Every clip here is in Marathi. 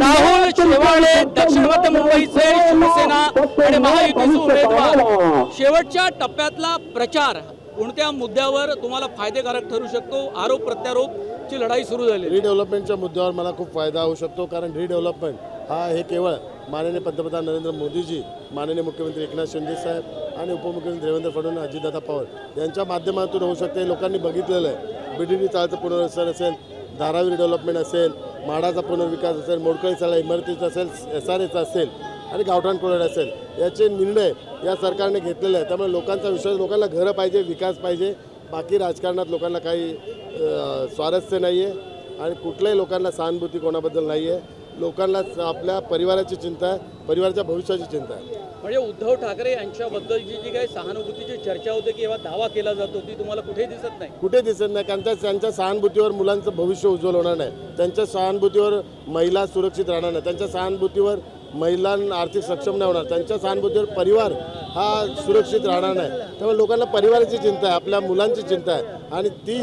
राहुल शेवाळे दक्षिण मध्य मुंबईचे शिवसेना आणि महायुतीचे उमेदवार. शेवटच्या टप्प्यातला प्रचार कोणत्या मुद्द्यावर तुम्हाला फायदेकारक ठरू शकतो? आरोप प्रत्यारोपची लढाई सुरू झाली. रिडेव्हलपमेंटच्या मुद्द्यावर मला खूप फायदा होऊ शकतो कारण रिडेव्हलपमेंट हा हे केवळ माननीय पंतप्रधान नरेंद्र मोदीजी माननीय मुख्यमंत्री एकनाथ शिंदे साहेब आणि उपमुख्यमंत्री देवेंद्र फडणवीस अजितदादा पवार यांच्या माध्यमातून होऊ शकते लोकांनी बघितलेलं आहे. बी डी डी चाळचं पुनर्वसन असेल धारावी डेव्हलपमेंट असेल माडाचा पुनर्विकास असेल मोडकळीचा इमारतीचा असेल एस आर एचा असेल आणि गावठाण कोळड असेल याचे निर्णय या सरकारने घेतलेले आहेत. त्यामुळे लोकांचा विश्वास लोकांना घरं पाहिजे विकास पाहिजे. बाकी राजकारणात लोकांना काही स्वारस्य नाही आहे आणि कुठल्याही लोकांना सहानुभूती कोणाबद्दल नाही आहे लोकांना आपल्या परिवाराची चिंता आहे परिवाराच्या भविष्याची चिंता आहे. म्हणजे उद्धव ठाकरे यांच्याबद्दलची जी काही सहानुभूतीची चर्चा होते किंवा दावा केला जातो ती तुम्हाला कुठेही दिसत नाही? कुठे दिसत नाही? कारण त्यांच्या सहानुभूतीवर मुलांचं भविष्य उज्ज्वल होणार नाही. त्यांच्या सहानुभूतीवर महिला सुरक्षित राहणार नाही. त्यांच्या सहानुभूतीवर महिलांना आर्थिक सक्षम नाही होणार. त्यांच्या सहानुभूतीवर परिवार हा सुरक्षित राहणार नाही. त्यामुळे लोकांना परिवाराची चिंता आहे आपल्या मुलांची चिंता आहे. आणि ती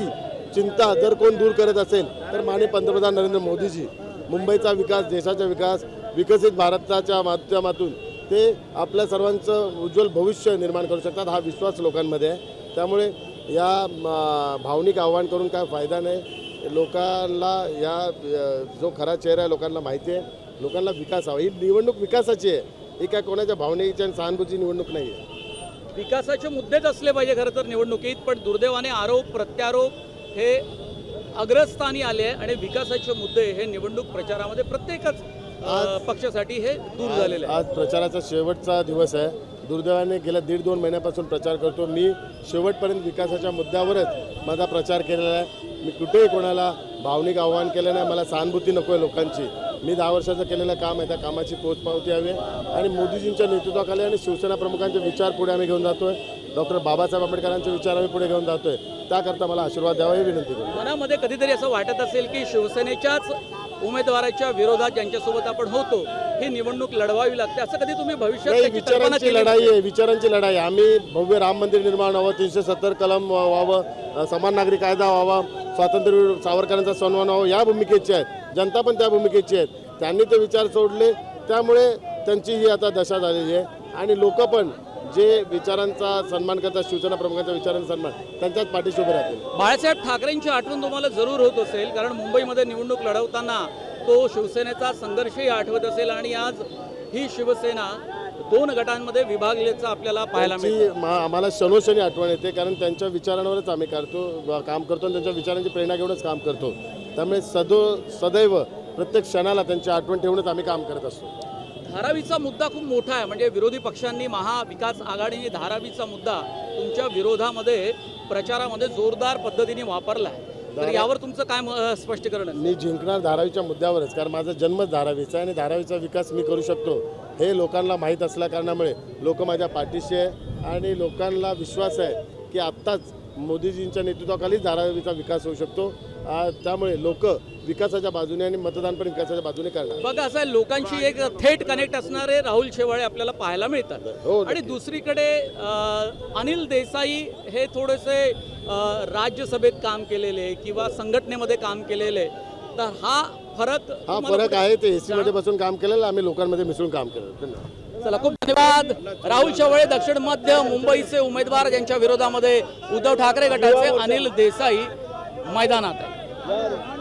चिंता जर कोण दूर करत असेल तर माने पंतप्रधान नरेंद्र मोदीजी मुंबईचा विकास देशाचा विकास विकसित भारताच्या माध्यमातून ते आपल्या सर्वांचं उज्ज्वल भविष्य निर्माण करू शकतात हा विश्वास लोकांमध्ये आहे. त्यामुळे या भावनिक आव्हान करून काय फायदा नाही. लोकांना या जो खरा चेहरा आहे लोकांना माहिती आहे. लोकांना विकास हवा. ही निवडणूक विकासाची आहे. ही काय कोणाच्या भावनेची आणि सहानुभूतीची निवडणूक नाही आहे. विकासाचे मुद्देच असले पाहिजे खरं तर निवडणुकीत पण दुर्दैवाने आरोप प्रत्यारोप हे अग्रस्थानी आले आहे आणि विकासाचे मुद्दे हे निवडणूक प्रचारामध्ये प्रत्येकच पक्षासाठी हे दूर झालेले आहे. आज प्रचाराचा शेवटचा दिवस आहे. दुर्दैवाने गेल्या दीड दोन महिन्यापासून प्रचार करतो. मी शेवटपर्यंत विकासाच्या मुद्द्यावरच माझा प्रचार केलेला आहे. मी कुठेही कोणाला भावनिक आव्हान केलं नाही. मला सहानुभूती नको आहे लोकांची. मी दहा वर्षाचं केलेलं काम आहे. त्या कामाची पोचपावती हवी आहे. आणि मोदीजींच्या नेतृत्वाखाली आणि शिवसेना प्रमुखांचे विचार पुढे आम्ही घेऊन जातोय. डॉक्टर बाबासाहेब आंबेडकरांचे विचार आम्ही पुढे घेऊन जातोय. त्याकरता मला आशीर्वाद द्यावा ही विनंती करतो. मनामध्ये कधीतरी असं वाटत असेल की शिवसेनेच्याच उमेदवाराच्या विरोधात ज्यांच्यासोबत आपण होतो ही निवडणूक लढवावी लागते. असं कधी तुम्ही भविष्यात विचारांची लढाई आहे विचारांची लढाई आहे. आम्ही भव्य राम मंदिर निर्माण व्हावं तीनशे सत्तर कलम व्हावं समान नागरिक कायदा व्हावा स्वातंत्र्य सावरकरांचा सन्मान व्हावा या भूमिकेचे आहेत. जनता पण त्या भूमिकेची आहेत. त्यांनी ते विचार सोडले त्यामुळे त्यांची ही आता दशा झालेली आहे. आणि लोक पण जे विचारांचा सन्मान करतात शिवसेना प्रमुखांच्या विचारांचा सन्मान त्यांच्याच पाठीशी उभे राहतील. बाळासाहेब ठाकरेंची आठवण तुम्हाला जरूर होत असेल कारण मुंबईमध्ये निवडणूक लढवताना तो शिवसेनेचा संघर्षही आठवत असेल आणि आज ही शिवसेना दोन गटांमध्ये विभागल्याचं आपल्याला पाहायला मिळतं. आम्हाला क्षणोक्षणी आठवण येते कारण त्यांच्या विचारांवरच आम्ही करतो काम करतो आणि त्यांच्या विचारांची प्रेरणा घेऊनच काम करतो. त्यामुळे सदो सदैव प्रत्येक क्षणाला त्यांची आठवण ठेवूनच आम्ही काम करत असतो. धारावीचा मुद्दा खूप मोठा आहे. म्हणजे विरोधी पक्षांनी महाविकास आघाडी धारावीचा मुद्दा तुमच्या विरोधामध्ये प्रचारामध्ये जोरदार पद्धतीने वापरला आहे. तर यावर तुमचं काय म- स्पष्टीकरण आहे? मी जिंकणार धारावीच्या मुद्द्यावरच कारण माझा जन्मच धारावीचा आहे आणि धारावीचा विकास मी करू शकतो हे लोकांना माहीत असल्या कारणामुळे लोक माझ्या पाठीशी आहे आणि लोकांना विश्वास आहे की आत्ताच मोदीजींच्या नेतृत्वाखालीच धारावीचा विकास होऊ शकतो. त्यामुळे लोक विकासाच्या बाजूने आणि मतदान पण विकासाच्या बाजूने करणार. बघा असं आहे, लोकांशी एक थेट कनेक्ट असणारे राहुल शेवाळे आपल्याला पाहायला मिळतात. हो आणि दुसरीकडे अ, अनिल देसाई हे थोडेसे अ, राज्यसभेत काम केलेले किंवा संघटनेमध्ये काम केलेले तर हा फरक हा तुम्हाला फरक आहे ते एसी मध्ये बसून काम केलेलं आम्ही लोकांमध्ये मिसळून काम केलं धन्यवाद. चला खूप धन्यवाद. राहुल शेवाळे दक्षिण मध्य मुंबईचे उमेदवार ज्यांच्या विरोधामध्ये उद्धव ठाकरे गटाचे अनिल देसाई मैदानात आहे